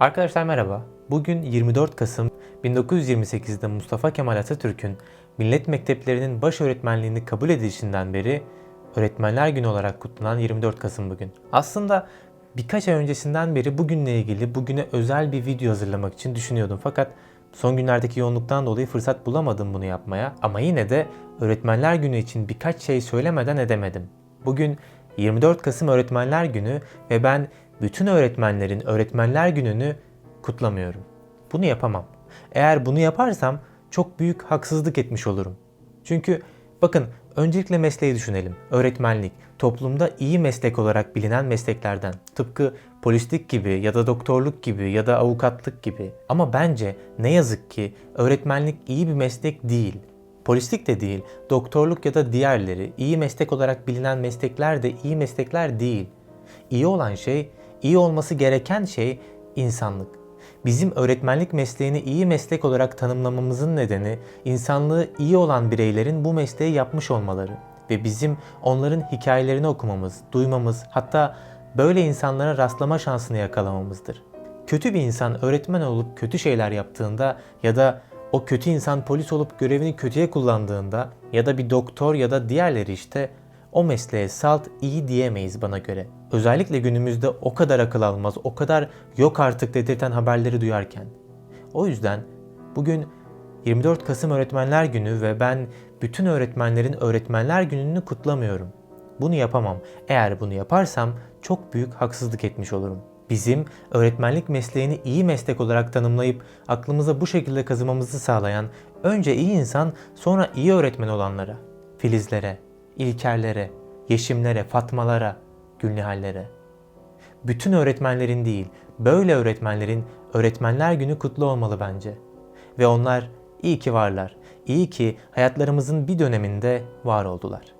Arkadaşlar merhaba. Bugün 24 Kasım 1928'de Mustafa Kemal Atatürk'ün millet mekteplerinin baş öğretmenliğini kabul edilişinden beri Öğretmenler Günü olarak kutlanan 24 Kasım bugün. Aslında birkaç ay öncesinden beri bugünle ilgili bugüne özel bir video hazırlamak için düşünüyordum fakat son günlerdeki yoğunluktan dolayı fırsat bulamadım bunu yapmaya. Ama yine de Öğretmenler Günü için birkaç şey söylemeden edemedim. Bugün 24 Kasım Öğretmenler Günü ve ben bütün öğretmenlerin Öğretmenler Günü'nü kutlamıyorum. Bunu yapamam. Eğer bunu yaparsam çok büyük haksızlık etmiş olurum. Çünkü bakın öncelikle mesleği düşünelim. Öğretmenlik toplumda iyi meslek olarak bilinen mesleklerden. Tıpkı polislik gibi ya da doktorluk gibi ya da avukatlık gibi. Ama bence ne yazık ki öğretmenlik iyi bir meslek değil. Polislik de değil, doktorluk ya da diğerleri iyi meslek olarak bilinen meslekler de iyi meslekler değil. İyi olan şey, iyi olması gereken şey insanlık. Bizim öğretmenlik mesleğini iyi meslek olarak tanımlamamızın nedeni insanlığı iyi olan bireylerin bu mesleği yapmış olmaları ve bizim onların hikayelerini okumamız, duymamız, hatta böyle insanlara rastlama şansını yakalamamızdır. Kötü bir insan öğretmen olup kötü şeyler yaptığında ya da o kötü insan polis olup görevini kötüye kullandığında ya da bir doktor ya da diğerleri işte o mesleğe salt iyi diyemeyiz bana göre. Özellikle günümüzde o kadar akıl almaz, o kadar yok artık dedirten haberleri duyarken. O yüzden bugün 24 Kasım Öğretmenler Günü ve ben bütün öğretmenlerin Öğretmenler Günü'nü kutlamıyorum. Bunu yapamam. Eğer bunu yaparsam çok büyük haksızlık etmiş olurum. Bizim öğretmenlik mesleğini iyi meslek olarak tanımlayıp aklımıza bu şekilde kazımamızı sağlayan önce iyi insan sonra iyi öğretmen olanlara, Filizlere, İlkerlere, Yeşimlere, Fatmalara, Gülnihallere. Bütün öğretmenlerin değil, böyle öğretmenlerin Öğretmenler Günü kutlu olmalı bence. Ve onlar iyi ki varlar. İyi ki hayatlarımızın bir döneminde var oldular.